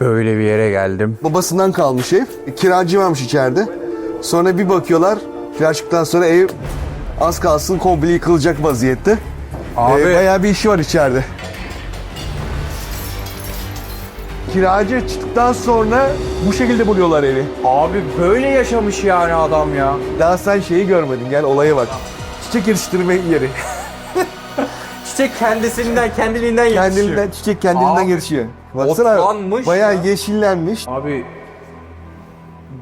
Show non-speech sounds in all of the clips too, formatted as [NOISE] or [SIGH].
böyle bir yere geldim. Babasından kalmış ev. Kiracı varmış içeride. Sonra bir bakıyorlar. Kira çıktıktan sonra ev az kalsın komple yıkılacak vaziyette. Abi Ee, bayağı bir işi var içeride. Kiracı çıktıktan sonra bu şekilde buluyorlar evi. abi böyle yaşamış yani adam ya. Daha sen şeyi görmedin. Gel olaya bak. Çiçek yetiştirme yeri. [LAUGHS] Çiçek kendisinden kendiliğinden yetişiyor. Kendinden çiçek kendinden Aa, gelişiyor. Baksana otlanmış bayağı ya. yeşillenmiş. Abi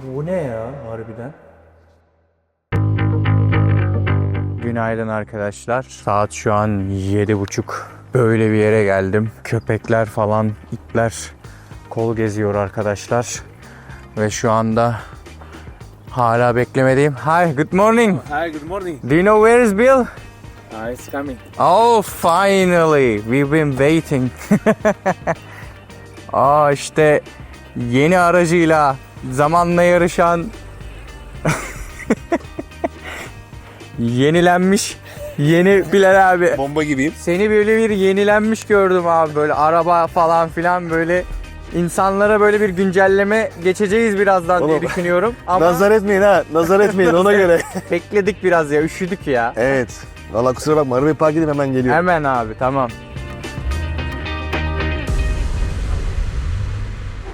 bu ne ya harbiden? Günaydın arkadaşlar. Saat şu an yedi buçuk. Böyle bir yere geldim. Köpekler falan, itler kol geziyor arkadaşlar. Ve şu anda hala beklemediğim. Hi, good morning. Hi, good morning. Do you know where is Bill? Uh, it's coming. Oh, finally. We've been waiting. [LAUGHS] Aa işte yeni aracıyla zamanla yarışan [LAUGHS] yenilenmiş yeni Bilal abi. Bomba gibiyim. Seni böyle bir yenilenmiş gördüm abi böyle araba falan filan böyle insanlara böyle bir güncelleme geçeceğiz birazdan diye Oğlum, düşünüyorum. Ama Nazar etmeyin ha. Nazar etmeyin ona [LAUGHS] göre. bekledik biraz ya üşüdük ya. evet. Valla kusura bakma arabayı park edeyim hemen geliyorum. Hemen abi tamam.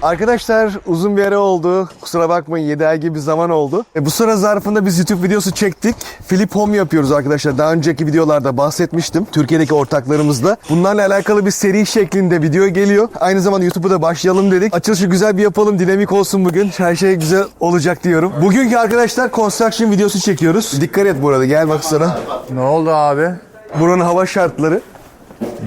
Arkadaşlar uzun bir ara oldu. Kusura bakmayın 7 ay gibi bir zaman oldu. E, bu sıra zarfında biz YouTube videosu çektik. Flip Home yapıyoruz arkadaşlar. Daha önceki videolarda bahsetmiştim. Türkiye'deki ortaklarımızla. Bunlarla alakalı bir seri şeklinde video geliyor. Aynı zamanda YouTube'a da başlayalım dedik. Açılışı güzel bir yapalım. Dinamik olsun bugün. Her şey güzel olacak diyorum. Bugünkü arkadaşlar construction videosu çekiyoruz. Dikkat et burada. Gel bak sana. Ne oldu abi? Buranın hava şartları.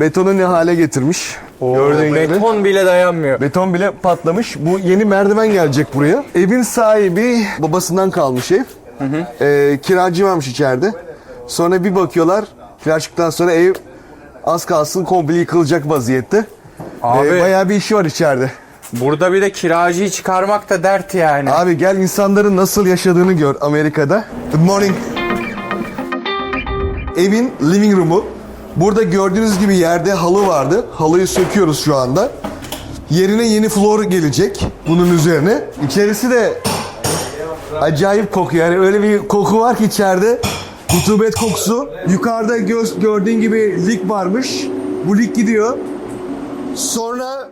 Betonu ne hale getirmiş. Gördüğün gibi. Beton bile dayanmıyor. Beton bile patlamış. Bu yeni merdiven gelecek buraya. Evin sahibi babasından kalmış ev. Ee, kiracı varmış içeride. Sonra bir bakıyorlar. Kira çıktıktan sonra ev az kalsın komple yıkılacak vaziyette. Abi Ee, bayağı bir işi var içeride. burada bir de kiracıyı çıkarmak da dert yani. Abi gel insanların nasıl yaşadığını gör Amerika'da. Good morning. Evin living room'u. Burada gördüğünüz gibi yerde halı vardı. Halıyı söküyoruz şu anda. Yerine yeni floor gelecek bunun üzerine. İçerisi de acayip kokuyor. Yani öyle bir koku var ki içeride. Rutubet kokusu. Yukarıda göz, gördüğün gibi lik varmış. Bu lik gidiyor. Sonra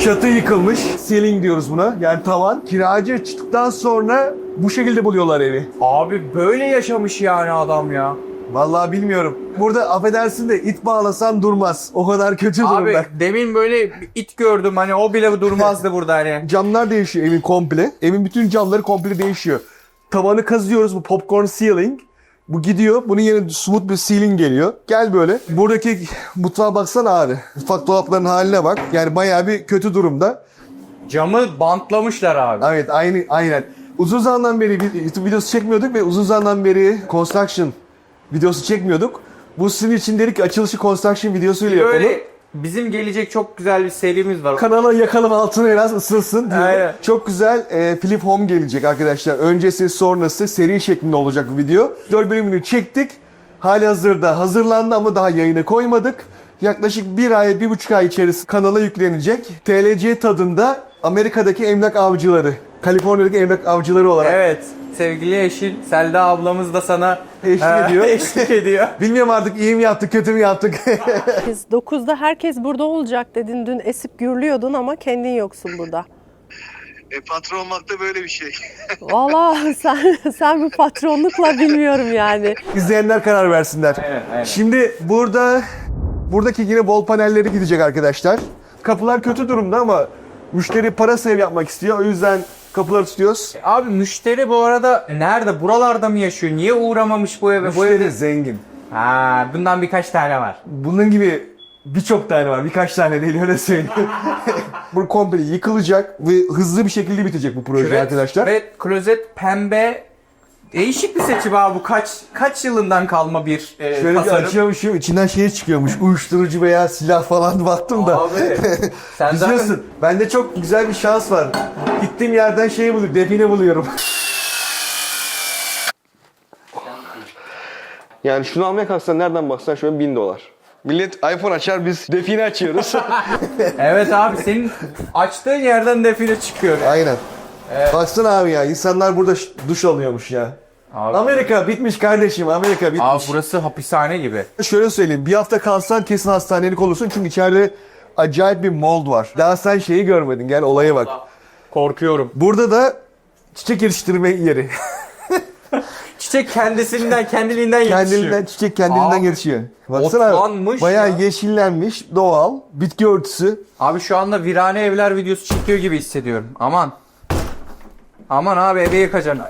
Çatı yıkılmış. Ceiling diyoruz buna. Yani tavan. Kiracı çıktıktan sonra bu şekilde buluyorlar evi. Abi böyle yaşamış yani adam ya. Vallahi bilmiyorum. Burada affedersin de it bağlasan durmaz. O kadar kötü Abi durumda. demin böyle it gördüm hani o bile durmazdı [LAUGHS] burada hani. Camlar değişiyor evin komple. Evin bütün camları komple değişiyor. Tavanı kazıyoruz bu popcorn ceiling. Bu gidiyor. Bunun yerine smooth bir ceiling geliyor. Gel böyle. Buradaki mutfağa baksana abi. Mutfak dolaplarının haline bak. Yani bayağı bir kötü durumda. Camı bantlamışlar abi. Evet aynı aynen. Uzun zamandan beri YouTube videosu çekmiyorduk ve uzun zamandan beri construction videosu çekmiyorduk. Bu sizin için dedik ki açılışı construction videosuyla yapalım. Böyle bizim gelecek çok güzel bir serimiz var. Kanala yakalım altını biraz ısınsın diye. Aynen. Çok güzel e, Flip Home gelecek arkadaşlar. Öncesi sonrası seri şeklinde olacak bu video. 4 bölümünü çektik. Hali hazırda hazırlandı ama daha yayına koymadık. Yaklaşık bir ay, bir buçuk ay içerisinde kanala yüklenecek. TLC tadında Amerika'daki emlak avcıları, Kaliforniya'daki emlak avcıları olarak Evet sevgili eşin Selda ablamız da sana Eşlik e, ediyor. eşlik ediyor. [LAUGHS] Bilmiyorum artık iyi mi yaptık, kötü mü yaptık. [LAUGHS] [LAUGHS] Biz 9'da herkes burada olacak dedin. Dün esip gürlüyordun ama kendin yoksun burada. E, patron olmak da böyle bir şey. Valla sen sen bu patronlukla bilmiyorum yani. İzleyenler karar versinler. Evet, aynen. Şimdi burada buradaki yine bol panelleri gidecek arkadaşlar. Kapılar kötü durumda ama müşteri para save yapmak istiyor. O yüzden kapıları tutuyoruz. Abi müşteri bu arada nerede? Buralarda mı yaşıyor? Niye uğramamış bu eve? Bu Müşteri evde... zengin. Ha, bundan birkaç tane var. Bunun gibi birçok tane var. Birkaç tane değil öyle söyleyeyim. [LAUGHS] bu komple yıkılacak ve hızlı bir şekilde bitecek bu proje Küvet arkadaşlar. Ve klozet pembe Değişik bir seçim abi bu kaç kaç yılından kalma bir e, Şöyle bir tasarım. açıyormuşum içinden şey çıkıyormuş. Uyuşturucu veya silah falan [LAUGHS] baktım da. Abi [LAUGHS] sen zaten Biliyorsun bende çok güzel bir şans var. Gittiğim yerden şeyi buluyorum, define buluyorum. [LAUGHS] Yani şunu almaya kalksan nereden baksan şöyle bin dolar. Millet iPhone açar biz define açıyoruz. Evet abi senin açtığın yerden define çıkıyor. Aynen. Baksana abi ya insanlar burada duş alıyormuş ya. Abi, Amerika bitmiş kardeşim Amerika bitmiş. abi burası hapishane gibi. Şöyle söyleyeyim bir hafta kalsan kesin hastanelik olursun çünkü içeride acayip bir mold var. Daha sen şeyi görmedin gel olaya bak. Korkuyorum. Burada da çiçek yetiştirme yeri. [LAUGHS] Çiçek kendisinden, kendiliğinden yetişiyor. Kendiliğinden çiçek kendiliğinden Abi, yetişiyor. Baksana otlanmış bayağı ya. yeşillenmiş doğal bitki örtüsü. Abi şu anda virane evler videosu çekiyor gibi hissediyorum. Aman. Aman abi evi yıkacaksın.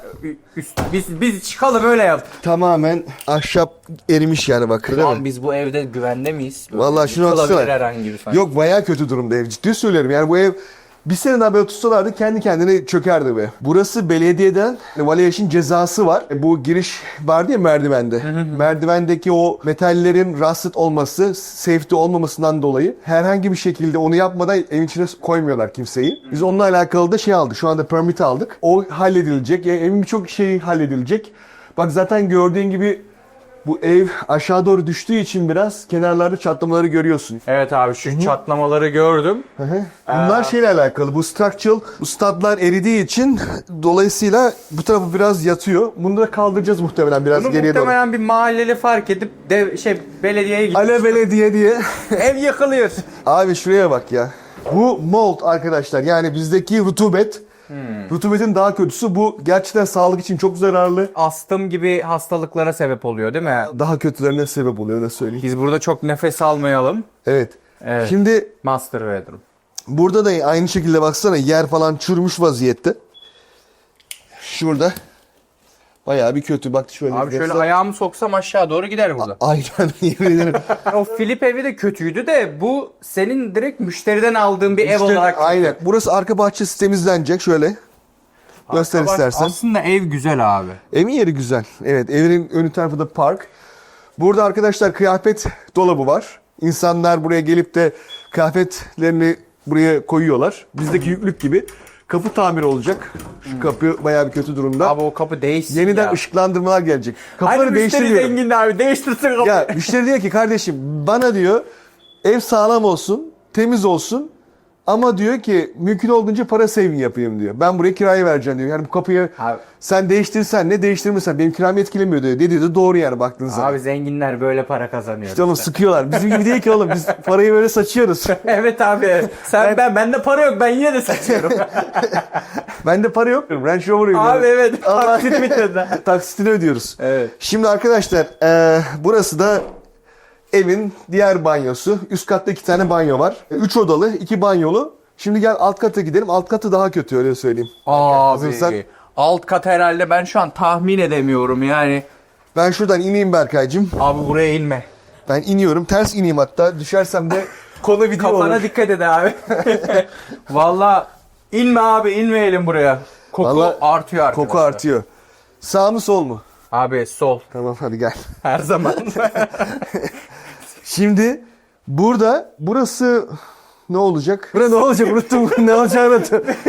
Üst, biz, biz çıkalım öyle yap. Tamamen ahşap erimiş yani bak değil mi? Abi biz bu evde güvende miyiz? Vallahi şunu yıkılabilir baksana. herhangi bir şey. Yok bayağı kötü durumda ev. Ciddi söylüyorum. Yani bu ev bir sene daha böyle tutsalardı kendi kendine çökerdi be. Burası belediyeden valyation cezası var. E, Bu giriş vardı ya merdivende. Merdivendeki o metallerin rusted olması, safety olmamasından dolayı herhangi bir şekilde onu yapmadan evin içine koymuyorlar kimseyi. Biz onunla alakalı da şey aldık. Şu anda permit aldık. O halledilecek. Yani evin birçok şeyi halledilecek. Bak zaten gördüğün gibi bu ev aşağı doğru düştüğü için biraz kenarlarda çatlamaları görüyorsun. Evet abi şu çatlamaları gördüm. Hı hı. Bunlar şeyle alakalı. Bu structural, bu statlar eridiği için dolayısıyla bu tarafı biraz yatıyor. Bunu da kaldıracağız muhtemelen biraz Bunu geriye doğru. muhtemelen bir mahalleli fark edip dev, şey belediyeye gidip Ale belediye diye. [LAUGHS] ev yıkılıyor. Abi şuraya bak ya. Bu mold arkadaşlar. Yani bizdeki rutubet. Hmm. Rutubetin daha kötüsü bu. Gerçekten sağlık için çok zararlı. Astım gibi hastalıklara sebep oluyor değil mi? Daha kötülerine sebep oluyor öyle söyleyeyim. Biz burada çok nefes almayalım. Evet. Evet. Şimdi Master bedroom. Burada da aynı şekilde baksana yer falan çürümüş vaziyette. Şurada. Bayağı bir kötü. Bak şöyle. Abi şöyle göster- ayağımı soksam aşağı doğru gider burada. Aynen [LAUGHS] yemin ederim. o Filip evi de kötüydü de bu senin direkt müşteriden aldığın bir ev İşte olarak. Aynen. Burası arka bahçesi temizlenecek şöyle. Göster Bak, istersen. Aslında ev güzel abi. Evin yeri güzel. Evet evin önü tarafı da park. Burada arkadaşlar kıyafet dolabı var. İnsanlar buraya gelip de kıyafetlerini buraya koyuyorlar. Bizdeki yüklük gibi. Kapı tamir olacak. Şu kapı bayağı bir kötü durumda. Abi o kapı değişsin Yeniden ya. ışıklandırmalar gelecek. Kapıları müşteri değiştiriyorum. zengin abi değiştirsin kapıyı. Ya müşteri diyor ki kardeşim bana diyor ev sağlam olsun, temiz olsun ama diyor ki mümkün olduğunca para saving yapayım diyor. Ben buraya kiraya vereceğim diyor. Yani bu kapıyı Abi- sen değiştirsen ne değiştirmesen benim kiramı etkilemiyor diyor. Dediği de doğru yani baktığın zaman. Abi zenginler böyle para kazanıyor. İşte oğlum sıkıyorlar. Bizim gibi değil ki oğlum. Biz [LAUGHS] parayı böyle saçıyoruz. [LAUGHS] evet abi. Sen ben bende para yok ben yine de saçıyorum. [LAUGHS] Bende para yok. Range Rover'ıyım. abi yani. evet. Allah- Taksit bitmedi. Taksitini ödüyoruz. Evet. Şimdi arkadaşlar eee, burası da evin diğer banyosu. Üst katta iki tane banyo var. Üç odalı, iki banyolu. Şimdi gel alt kata gidelim. Alt katı daha kötü öyle söyleyeyim. hazırsan- Abi. Alt kat herhalde ben şu an tahmin edemiyorum yani. Ben şuradan ineyim Berkay'cığım. Abi buraya inme. Ben iniyorum. Ters ineyim hatta. Düşersem de konu video Kafana olur. dikkat et abi. [LAUGHS] Valla inme abi inmeyelim buraya. Koku Vallahi artıyor arkadaşlar. Koku artıyor. Sağ mı sol mu? Abi sol. Tamam hadi gel. Her zaman. [LAUGHS] Şimdi burada burası ne olacak? Bura ne olacak? Unuttum [LAUGHS] ne olacağını.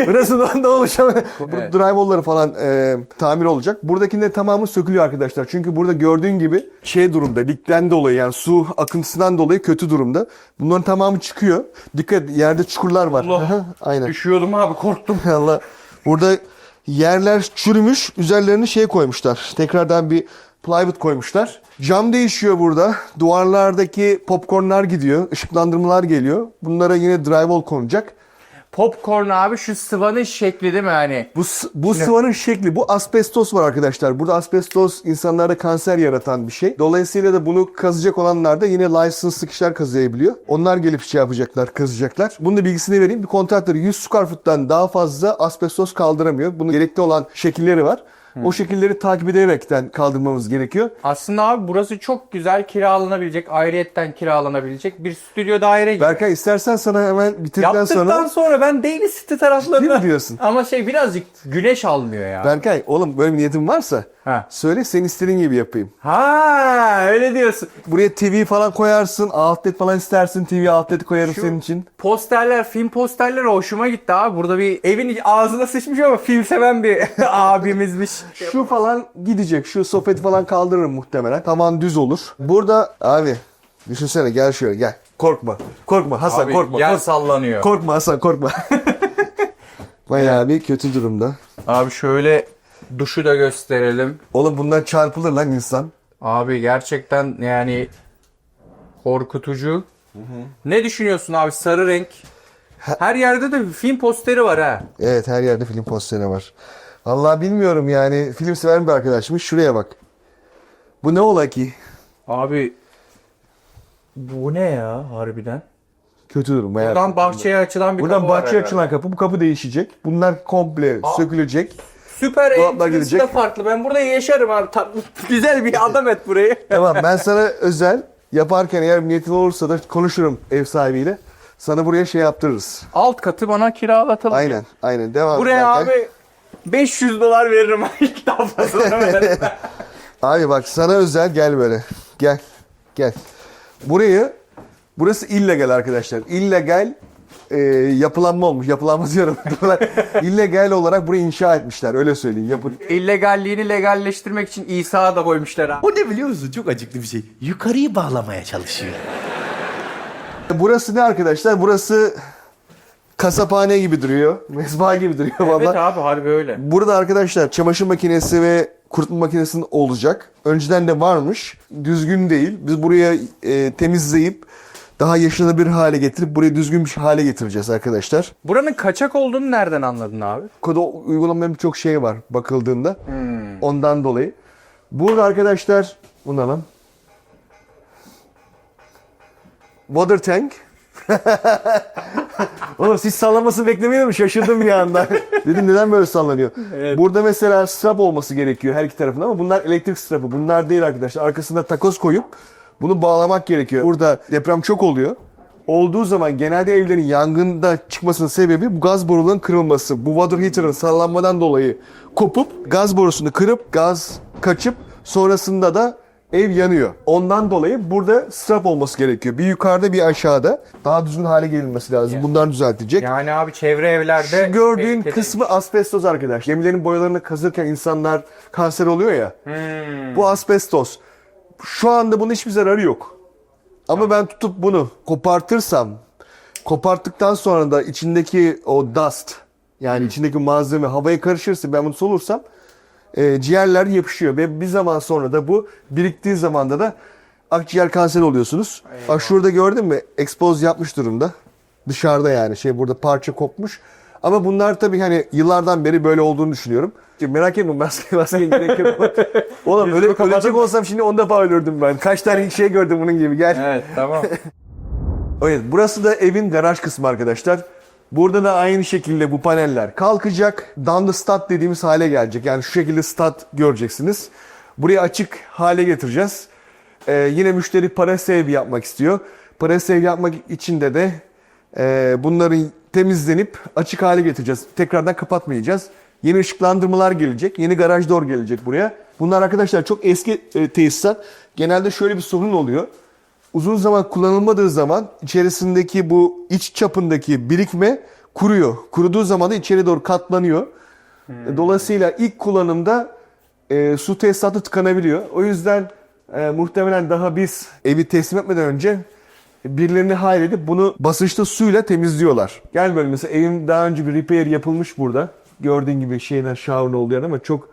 Burası ne, olacak? Evet. drywall'ları falan e, tamir olacak. Buradakinin de tamamı sökülüyor arkadaşlar. Çünkü burada gördüğün gibi şey durumda. Likten dolayı yani su akıntısından dolayı kötü durumda. Bunların tamamı çıkıyor. Dikkat yerde çukurlar var. Allah. Aynen. Üşüyordum abi korktum. [LAUGHS] Allah. Burada yerler çürümüş. Üzerlerini şey koymuşlar. Tekrardan bir plywood koymuşlar. Cam değişiyor burada. Duvarlardaki popcornlar gidiyor. ışıklandırmalar geliyor. Bunlara yine drywall konacak. Popcorn abi şu sıvanın şekli değil mi hani? Bu, bu sıvanın şekli, bu asbestos var arkadaşlar. Burada asbestos insanlarda kanser yaratan bir şey. Dolayısıyla da bunu kazacak olanlar da yine license kişiler kazıyabiliyor. Onlar gelip şey yapacaklar, kazacaklar. Bunun da bilgisini vereyim. Bir kontratları 100 square foot'tan daha fazla asbestos kaldıramıyor. Bunun gerekli olan şekilleri var. O şekilleri takip ederekten kaldırmamız gerekiyor. Aslında abi burası çok güzel kiralanabilecek, ayrıyetten kiralanabilecek bir stüdyo daire gibi. Berkay istersen sana hemen bitirdikten Yaptıktan sonra... sonra, ben Daily City taraflarına... mi diyorsun? [LAUGHS] Ama şey birazcık güneş almıyor ya. Berkay oğlum böyle bir niyetin varsa Ha. söyle senin istediğin gibi yapayım. Ha öyle diyorsun. Buraya TV falan koyarsın, outlet falan istersin, TV outlet koyarım Şu- senin için. Posterler, film posterleri hoşuma gitti abi. Burada bir evin ağzına sıçmış ama film seven bir [LAUGHS] abimizmiş. Şu falan gidecek, şu sofeti falan kaldırırım muhtemelen. Tavan düz olur. Burada abi Düşünsene gel şöyle gel. Korkma. Korkma Hasan Abi korkma. yer Kork- sallanıyor. korkma Hasan korkma. [LAUGHS] Bayağı bir kötü durumda. Abi şöyle duşu da gösterelim. Oğlum bundan çarpılır lan insan. Abi gerçekten yani korkutucu. Ne düşünüyorsun abi sarı renk? Her yerde de film posteri var ha. Evet her yerde film posteri var. Allah bilmiyorum yani film sever bir arkadaşmış. Şuraya bak. Bu ne ola ki? Abi bu ne ya harbiden? Kötü durum bayağı. Buradan bahçeye açılan bir Buradan kapı var bahçeye herhalde. açılan kapı. Bu kapı değişecek. Bunlar komple sökülecek. Süper Dolaplar entrisi de farklı. Ben burada yaşarım abi. Tatlı, [LAUGHS] güzel bir adam et burayı. [LAUGHS] Tamam ben sana özel yaparken eğer niyetin olursa da konuşurum ev sahibiyle. Sana buraya şey yaptırırız. Alt katı bana kiralatalım. Aynen aynen devam. Buraya ederken. abi 500 dolar veririm [LAUGHS] ilk tablasını veririm. [LAUGHS] Abi bak sana özel gel böyle. Gel. Gel. Burayı burası illegal arkadaşlar. İllegal e, yapılanma olmuş. Yapılanma diyorum. [LAUGHS] illegal olarak burayı inşa etmişler. Öyle söyleyeyim. Yapı, İllegalliğini legalleştirmek için İsa'ya da koymuşlar abi. O ne biliyor musun? Çok acıklı bir şey. Yukarıyı bağlamaya çalışıyor. Burası ne arkadaşlar? Burası kasaphane gibi duruyor. [LAUGHS] Mezba gibi duruyor valla. Evet abi harbi öyle. Burada arkadaşlar çamaşır makinesi ve kurutma makinesi olacak. Önceden de varmış. Düzgün değil. Biz buraya e, temizleyip daha yaşanabilir hale getirip burayı düzgün bir hale getireceğiz arkadaşlar. Buranın kaçak olduğunu nereden anladın abi? Koda uygulamayan birçok şey var bakıldığında. Ondan dolayı. Burada arkadaşlar bu ne lan? Water tank. [LAUGHS] Oğlum siz sallamasını beklemiyor mu? Şaşırdım bir anda. [LAUGHS] Dedim neden böyle sallanıyor? Burada mesela strap olması gerekiyor her iki tarafında ama bunlar elektrik strapı. Bunlar değil arkadaşlar. Arkasında takoz koyup bunu bağlamak gerekiyor. Burada deprem çok oluyor. Olduğu zaman genelde evlerin yangında çıkmasının sebebi bu gaz borularının kırılması. Bu water heater'ın sallanmadan dolayı kopup gaz borusunu kırıp gaz kaçıp sonrasında da ev yanıyor. Ondan dolayı burada strap olması gerekiyor. Bir yukarıda bir aşağıda. Daha düzgün hale gelinmesi lazım. Bunlar düzeltilecek. Yani abi çevre evlerde... Şu gördüğün kısmı asbestos arkadaş. Gemilerin boyalarını kazırken insanlar kanser oluyor ya. Bu asbestos. Şu anda bunun hiçbir zararı yok. Ama ben tutup bunu kopartırsam, koparttıktan sonra da içindeki o dust, yani içindeki malzeme havaya karışırsa ben bunu solursam e, ciğerler yapışıyor ve bir zaman sonra da bu biriktiği zamanda da akciğer kanseri oluyorsunuz. Bak şurada gördün mü? Expose yapmış durumda. Dışarıda yani şey burada parça kopmuş. Ama bunlar tabii hani yıllardan beri böyle olduğunu düşünüyorum. Şimdi merak etme maske maske [LAUGHS] gerek yok. Oğlum öyle ölecek olsam şimdi onda defa ölürdüm ben. Kaç tane şey gördüm bunun gibi gel. Evet tamam. [LAUGHS] Evet burası da evin garaj kısmı arkadaşlar. Burada da aynı şekilde bu paneller kalkacak. The stud dediğimiz hale gelecek. Yani şu şekilde stud göreceksiniz. Burayı açık hale getireceğiz. Ee, yine müşteri para save yapmak istiyor. Para save yapmak için de de e, bunların temizlenip açık hale getireceğiz. Tekrardan kapatmayacağız. Yeni ışıklandırmalar gelecek. Yeni garaj door gelecek buraya. Bunlar arkadaşlar çok eski e, tesisat. Genelde şöyle bir sorun oluyor uzun zaman kullanılmadığı zaman içerisindeki bu iç çapındaki birikme kuruyor. Kuruduğu zaman da içeri doğru katlanıyor. Dolayısıyla ilk kullanımda e, su tesisatı tıkanabiliyor. O yüzden e, muhtemelen daha biz evi teslim etmeden önce birilerini halledip bunu basınçlı suyla temizliyorlar. Gel böyle mesela evim daha önce bir repair yapılmış burada. Gördüğün gibi şeyler shower'ın olduğu yer ama çok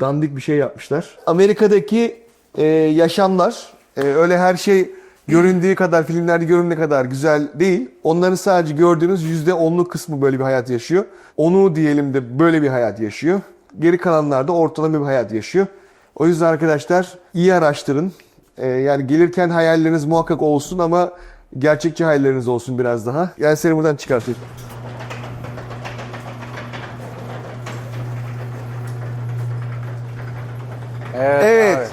dandik bir şey yapmışlar. Amerika'daki e, yaşamlar e, öyle her şey göründüğü kadar filmlerde göründüğü kadar güzel değil. Onların sadece gördüğünüz yüzde onluk kısmı böyle bir hayat yaşıyor. Onu diyelim de böyle bir hayat yaşıyor. Geri kalanlar da ortalama bir hayat yaşıyor. O yüzden arkadaşlar iyi araştırın. E, yani gelirken hayalleriniz muhakkak olsun ama gerçekçi hayalleriniz olsun biraz daha. Yani seni buradan çıkartayım. Evet. Evet.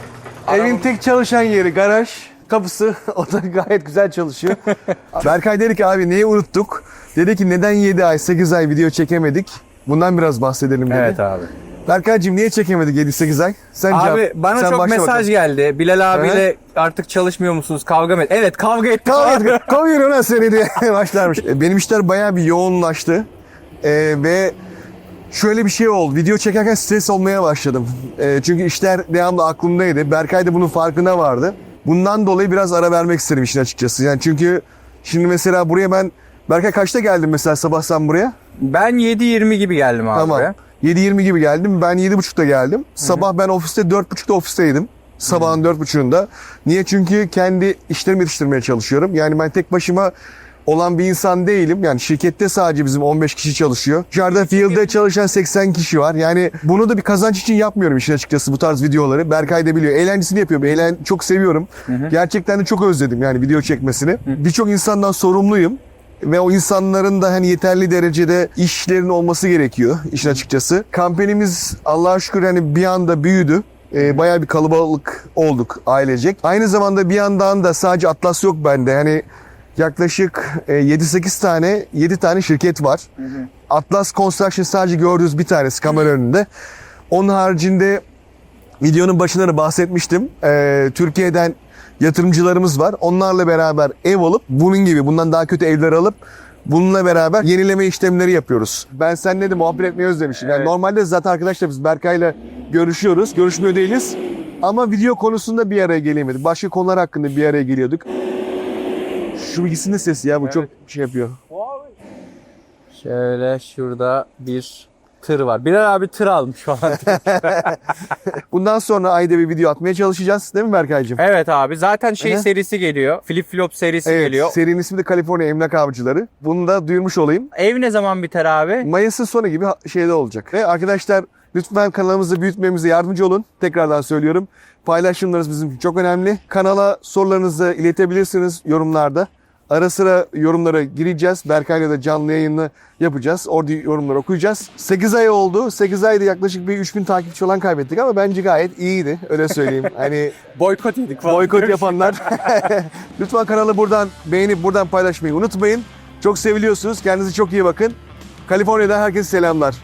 Evin tek çalışan yeri garaj. Kapısı [LAUGHS] o da gayet güzel çalışıyor. [LAUGHS] Berkay dedi ki abi neyi unuttuk? Dedi ki neden 7 ay 8 ay video çekemedik? Bundan biraz bahsedelim dedi. Evet abi. Berkaycığım niye çekemedik 7-8 ay? Sen Abi cevap- bana sen çok başla mesaj bakalım. geldi. Bilal abiyle artık çalışmıyor musunuz? Kavga mı et? Evet kavga ettik. Kavga et, kovuyorum lan seni diye [LAUGHS] başlarmış. E, Benim işler bayağı bir yoğunlaştı. E, ve şöyle bir şey oldu. Video çekerken stres olmaya başladım. E, çünkü işler devamlı aklımdaydı. Berkay da bunun farkına vardı. Bundan dolayı biraz ara vermek istedim işin açıkçası. Yani çünkü şimdi mesela buraya ben Berkay kaçta geldim mesela sabah sen buraya? Ben 7.20 gibi geldim abi. Tamam. buraya. 7.20 gibi geldim. Ben 7.30'da geldim. Sabah ben ofiste 4.30'da ofisteydim. Sabahın 4.30'unda. Niye? Çünkü kendi işlerimi yetiştirmeye çalışıyorum. Yani ben tek başıma olan bir insan değilim. Yani şirkette sadece bizim 15 kişi çalışıyor. Dışarıda field'de çalışan 80 kişi var. Yani bunu da bir kazanç için yapmıyorum işin açıkçası bu tarz videoları. Berkay da biliyor. Eğlencesini yapıyorum. Eğlen çok seviyorum. Gerçekten de çok özledim yani video çekmesini. Birçok insandan sorumluyum ve o insanların da hani yeterli derecede işlerin olması gerekiyor işin açıkçası. Kampanimiz Allah'a şükür hani bir anda büyüdü. Ee, bayağı bir kalabalık olduk ailecek. Aynı zamanda bir yandan da sadece Atlas yok bende. Hani yaklaşık e, 7-8 tane 7 tane şirket var. Atlas Construction sadece gördüğünüz bir tanesi kamera önünde. Onun haricinde videonun başında da bahsetmiştim. Ee, Türkiye'den yatırımcılarımız var. Onlarla beraber ev alıp bunun gibi bundan daha kötü evler alıp bununla beraber yenileme işlemleri yapıyoruz. Ben seninle de muhabbet etmeyi özlemişim. Yani Evet. normalde zaten arkadaşlar biz Berkay'la görüşüyoruz. Görüşmüyor değiliz. Ama video konusunda bir araya gelemedik. Başka konular hakkında bir araya geliyorduk. Şu bilgisinin sesi ya bu çok şey yapıyor. Şöyle şurada bir tır var. Birer abi tır almış falan. [LAUGHS] Bundan sonra ayda bir video atmaya çalışacağız. Değil mi Berkay'cığım? evet abi zaten şey Aha. serisi geliyor. Flip flop serisi Evet, geliyor. serinin ismi de Kaliforniya Emlak Avcıları. Bunu da duyurmuş olayım. Ev ne zaman biter abi? Mayıs'ın sonu gibi ha- şeyde olacak. Ve arkadaşlar lütfen kanalımızı büyütmemize yardımcı olun. Tekrardan söylüyorum. Paylaşımlarınız bizim için çok önemli. Kanala sorularınızı iletebilirsiniz yorumlarda. Ara sıra yorumlara gireceğiz. Berkay'la da canlı yayını yapacağız. Orada yorumları okuyacağız. 8 ay oldu. 8 ayda yaklaşık bir 3000 takipçi falan kaybettik ama bence gayet iyiydi. Öyle söyleyeyim. [LAUGHS] Hani Boykot yedik falan. boykot yapanlar. [LAUGHS] [LAUGHS] Lütfen kanalı buradan beğenip buradan paylaşmayı unutmayın. Çok seviliyorsunuz. Kendinize çok iyi bakın. Kaliforniya'dan herkese selamlar.